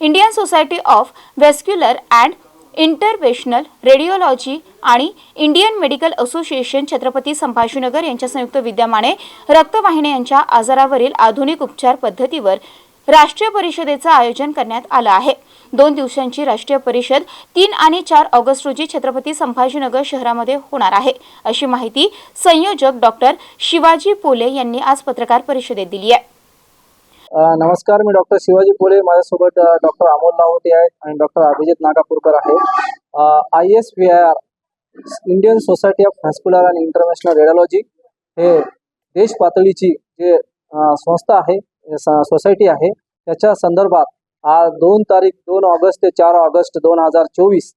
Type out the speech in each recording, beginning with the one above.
Indian society of vascular and interventional radiology आणि Indian medical association Chhatrapati Sambhajinagar यांच्या संयुक्त विद्यमाने रक्तवाहिन्या यांच्या आजारावरील आधुनिक उपचार पद्धतीवर राष्ट्रीय परिषदेचं आयोजन करण्यात आलं आहे. दोन दिवसांची राष्ट्रीय परिषद तीन आणि चार ऑगस्ट रोजी छत्रपती संभाजीनगर शहरामध्ये होणार आहे. अशी माहिती संयोजक डॉक्टर शिवाजी पोले यांनी आज पत्रकार परिषदेत दिली आहे. नमस्कार मी डॉक्टर शिवाजी पोले माझ्यासोबत डॉक्टर अमोल लाहोटी आहेत आणि डॉक्टर अभिजित नागापूरकर आहे I S V I R Indian society of vascular and international radiology हे देश पातळीची जे संस्था आहे सोसायटी आहे त्याच्या संदर्भात आज दोन तारीख दोन ऑगस्ट ते चार ऑगस्ट दोन हजार चोवीस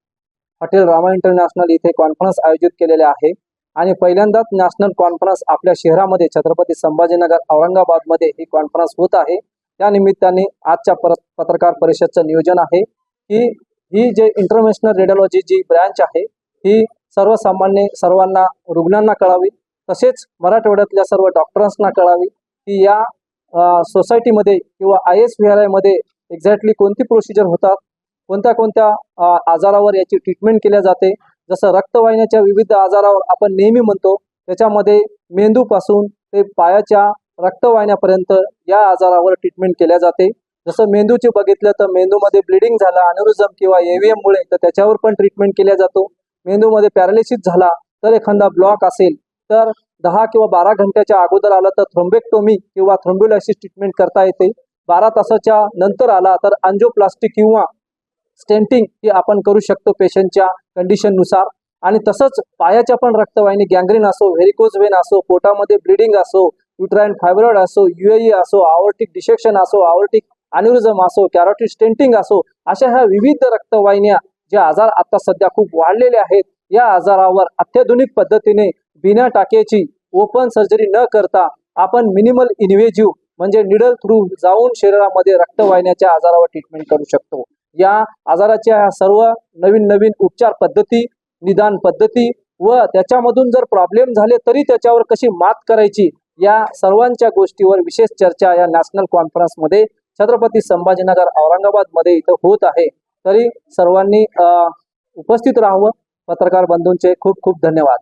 हॉटेल रामा इंटरनॅशनल इथे कॉन्फरन्स आयोजित केलेले आहे. आणि पहिल्यांदाच नॅशनल कॉन्फरन्स आपल्या शहरामध्ये छत्रपती संभाजीनगर औरंगाबादमध्ये ही कॉन्फरन्स होत आहे. त्या निमित्ताने आजच्या पत्रकार परिषदचं नियोजन आहे की ही जे इंटरनॅशनल रेडिओलॉजी जी ब्रँच आहे ही सर्वसामान्य सर्वांना रुग्णांना कळावी तसेच मराठवाड्यातल्या सर्व डॉक्टरांना कळावी की या सोसायटीमध्ये किंवा आय एस व्ही आर आयमध्ये एक्झॅक्टली कोणती प्रोसिजर होतात कोणत्या कोणत्या आजारावर याची ट्रीटमेंट केल्या जाते जसं रक्तवाहिन्याच्या विविध आजारावर आपण नेहमी म्हणतो त्याच्यामध्ये मेंदूपासून ते पायाच्या रक्तवाहिन्यापर्यंत या आजारावर ट्रीटमेंट केल्या जाते. जसं मेंदूचे बघितलं तर मेंदूमध्ये ब्लिडिंग झाला अनुरिझम किंवा एव्हीएममुळे तर त्याच्यावर पण ट्रीटमेंट केल्या जातो. मेंदूमध्ये पॅरालिसिस झाला तर एखादा ब्लॉक असेल तर दहा किंवा बारा घंट्याच्या अगोदर आलं तर थ्रोम्बेक्टोमी किंवा थ्रोम्ब्युलायसिस ट्रीटमेंट करता येते. बारा तासाच्या नंतर आला तर अँजिओप्लास्टिक किंवा स्टेंटिंग ही आपण करू शकतो पेशंटच्या कंडिशननुसार आणि तसंच पायाच्या पण रक्तवाहिनी गँग्रीन असो व्हेरिकोज वेन असो पोटामध्ये ब्लिडिंग असो युट्राईन फायब्रॉइड असो युएई असो आवर्टिक डिसेक्शन असो आवर्टिक अॅन्युरिझम असो कॅरोटिक स्टेंटिंग असो अशा ह्या विविध रक्तवाहिन्या जे आजार आता सध्या खूप वाढलेले आहेत या आजारावर अत्याधुनिक पद्धतीने बिना टाक्याची ओपन सर्जरी न करता आपण मिनिमल इन्व्हेजिव्ह म्हणजे निडल थ्रू जाऊन शरीरामध्ये रक्तवाहिन्याच्या आजारावर ट्रीटमेंट करू शकतो. या आजाराच्या सर्व नवीन नवीन उपचार पद्धती निदान पद्धती व त्याच्यामधून जर प्रॉब्लेम झाले तरी त्याच्यावर कशी मात करायची या सर्वांच्या गोष्टीवर विशेष चर्चा या नॅशनल कॉन्फरन्समध्ये छत्रपती संभाजीनगर औरंगाबादमध्ये इथं होत आहे. तरी सर्वांनी उपस्थित राहावं. पत्रकार बंधूंचे खूप खूप धन्यवाद.